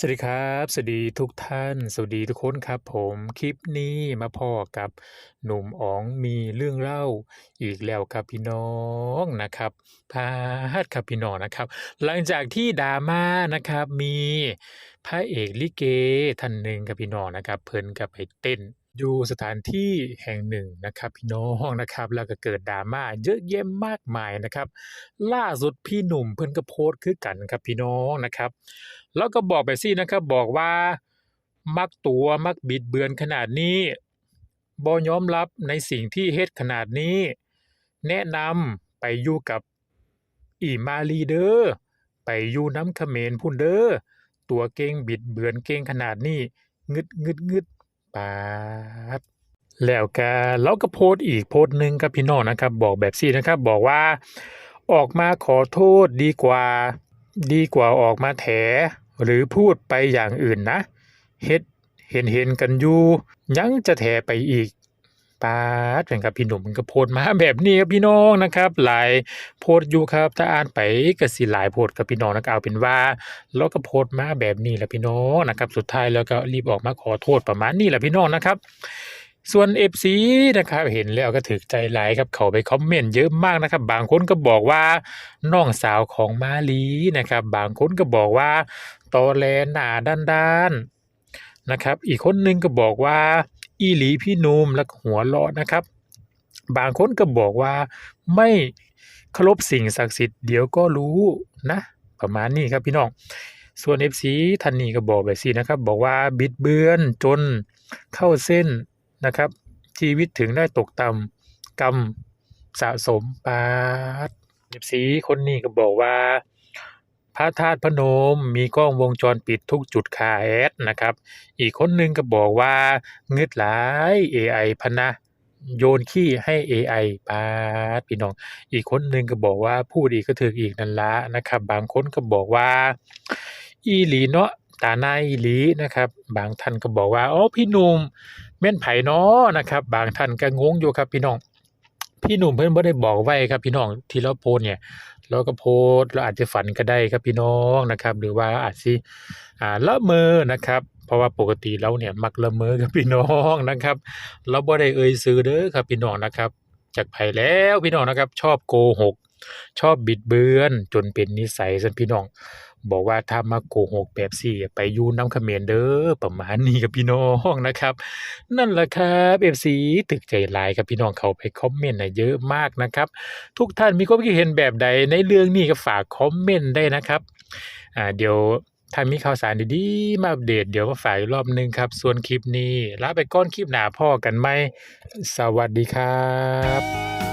สวัสดีครับ สวัสดีทุกท่าน สวัสดีทุกคนครับ ผมคลิปนี้มาพ้อกับหนุ่มอ๋องมีเรื่องเล่าอีกแล้วครับพี่น้องนะครับพาดครับพี่น้องนะครับ หลังจากที่ดราม่านะครับมีพระเอกลิเกท่านหนึ่งครับพี่น้องนะครับ เพิ่นก็ไปเต้นอยู่สถานที่แห่งหนึ่งนะครับพี่น้องนะครับแล้วก็เกิดดราม่าเยอะแยะมากมายนะครับ ล่าสุดพี่หนุ่มเพิ่นก็โพสต์คือกันครับพี่น้องนะครับ แล้วก็บอกไปสินะครับบอกว่ามักตัวมักบิดเบือนขนาดนี้บ่ยอมรับในสิ่งที่เฮ็ดขนาดนี้ แนะนำไปอยู่กับอีมาลีเด้อไปอยู่น้ำเขมรพุ่นเด้อตัวเก่งบิดเบือนเก่งขนาดนี้งึดงึดงึดปาดแล้วก็เราก็โพสต์อีกโพสต์หนึ่งครับพี่น้องนะครับ บอกแบบซี่นะครับ บอกว่า ออกมาขอโทษดีกว่า ดีกว่าออกมาแถ หรือพูดไปอย่างอื่นนะเฮ็ดเห็นเห็นกันอยู่ยังจะแถไปอีกปาดเป็นครับพี่หนุ่มมันก็โพสต์มาแบบนี้ครับพี่น้องนะครับ หลายโพสต์อยู่ครับ ถ้าอ่านไปก็สิหลายโพสต์กับพี่น้องนะครับเอาเป็นว่าเราก็โพสต์มาแบบนี้แหละพี่น้องนะครับ สุดท้ายแล้วก็รีบออกมาขอโทษประมาณนี้แหละพี่น้องนะครับ ส่วน FC นะครับเห็นแล้วก็ถึกใจหลายครับเขาไปคอมเมนต์เยอะมากนะครับ บางคนก็บอกว่าน้องสาวของมาลีนะครับ บางคนก็บอกว่าตอแหลหน้าด้านๆนะครับ อีกคนหนึงก็บอกว่าอีหลีพี่นุ่มแล้วก็หัวเราะนะครับ บางคนก็บอกว่าไม่เคารพสิ่งศักดิ์สิทธิ์เดี๋ยวก็รู้นะ ประมาณนี้ครับพี่น้องส่วน FC ท่านนี้ก็บอกแบบนี้นะครับ บอกว่าบิดเบือนจนเข้าเส้น นะครับ ชีวิตถึงได้ตกต่ำกรรมสะสมปาด FC คนนี้ก็บอกว่า พระธาตุพนมมีกล้องวงจรปิดทุกจุดคาแอดนะครับ อีกคนนึงก็บอกว่าเงึดหลาย AI พนะโยนขี้ให้ AI ปาดพี่น้อง อีกคนหนึ่งก็บอกว่าพูดอีกก็ถึกอีกนั่นละนะครับ บางคนก็บอกว่า อีหลีเนาะ ตาหน้าอีหลีนะครับ บางท่านก็บอกว่าอ๋อพี่หนุ่มแม่นไผเนาะนะครับ บางท่านก็งงอยู่ครับพี่น้อง พี่หนุ่มเพิ่นบ่ได้บอกไว้ครับพี่น้องที่เราโพสเนี่ย เราก็โพสเราอาจจะฝันก็ได้ครับพี่น้องนะครับ หรือว่าอาจสิอ่าละเมอนะครับเพราะว่าปกติเราเนี่ยมักละเมอกับพี่น้องนะครับ เราบ่ได้เอ่ยชื่อเด้อครับพี่น้องนะครับ จากไผแล้วพี่น้องนะครับ ชอบโกหก ชอบบิดเบือนจนเป็นนิสัยซั่นพี่น้อง บอกว่าถ้ามาโกหกแบบซี่ไปยูน้ำเขมรเด้อประมาณนี้ครับพี่น้องนะครับ นั่นแหละครับ FC ตึกใจลายครับพี่น้องเขาไปคอมเมนต์นะเยอะมากนะครับ ทุกท่านมีความคิดเห็นแบบใดในเรื่องนี้ก็ฝากคอมเมนต์ได้นะครับอ่าเดี๋ยวถ้ามีข่าวสารดีๆ มาอัปเดตเดี๋ยวมาฝากรอบหนึงครับ ส่วนคลิปนี้ลาไปก่อนคลิปหน้าพ้อกันใหม สวัสดีครับ